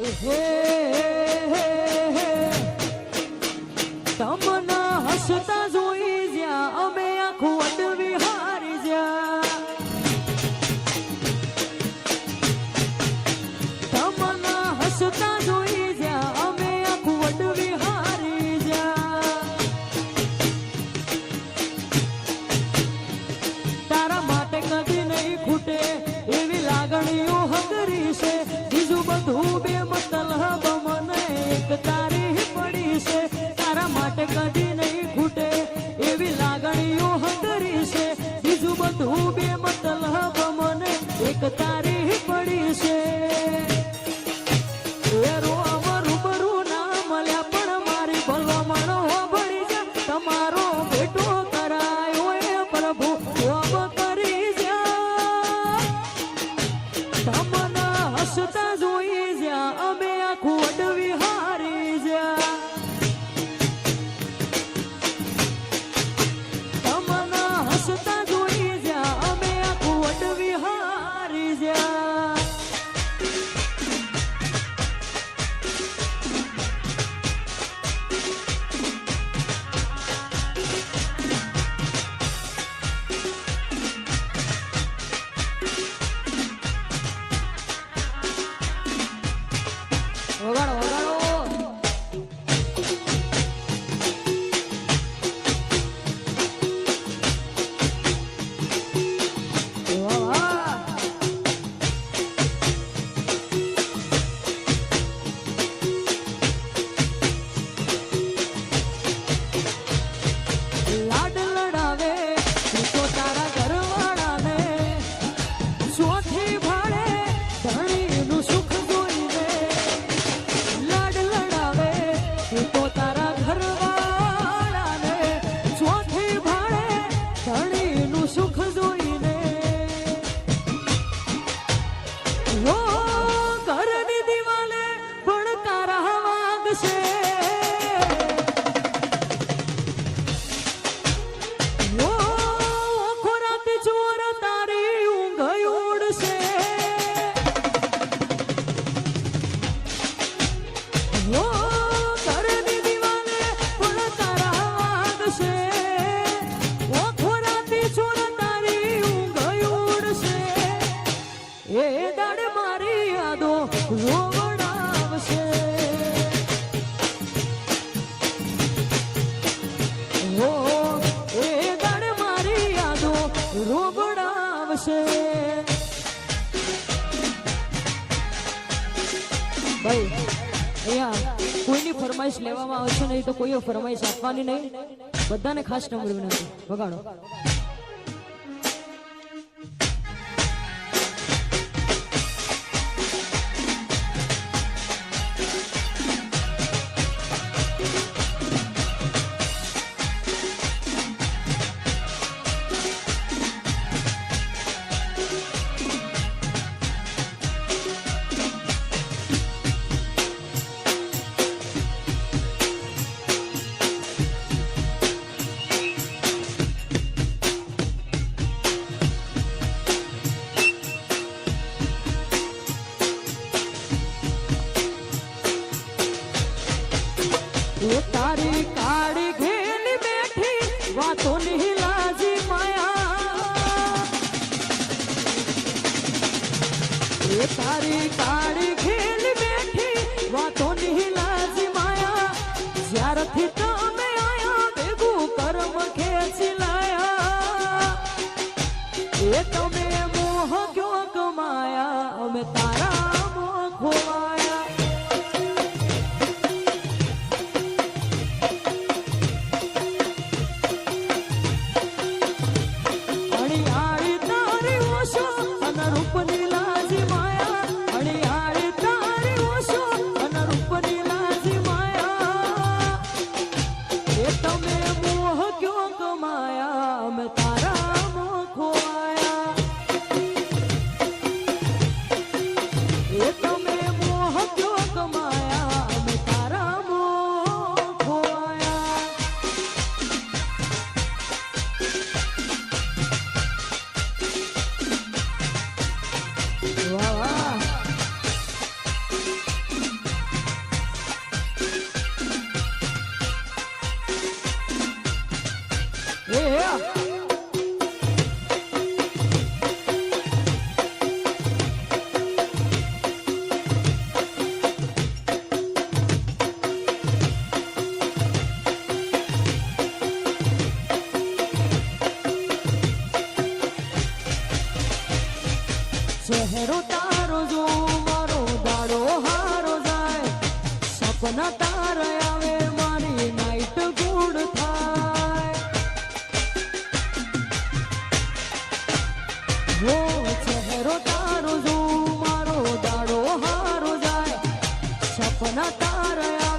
Uhum. મહેનત પડી છે. પણ મારી ભલવા માણો ભળી તમારો બેટો 分から ભાઈ, અહીંયા કોઈની ફરમાઈશ લેવામાં આવશે નહીં તો કોઈએ ફરમાઈશ આપવાની નહીં. બધાને ખાસ નંબર વિનંતી. વગાડો. તારી કાળી ખેલ બેઠી વાતો નિહલાજી માયા જ્યારથી તમે આયા ભેગું કર્મ ખેંચી લાયા એ તમે એ ચહેરો તારો જો મારો દાડો હારો જાય. સપના તારા આવે, મારી નાઈટ ગુડ થાય. na taraya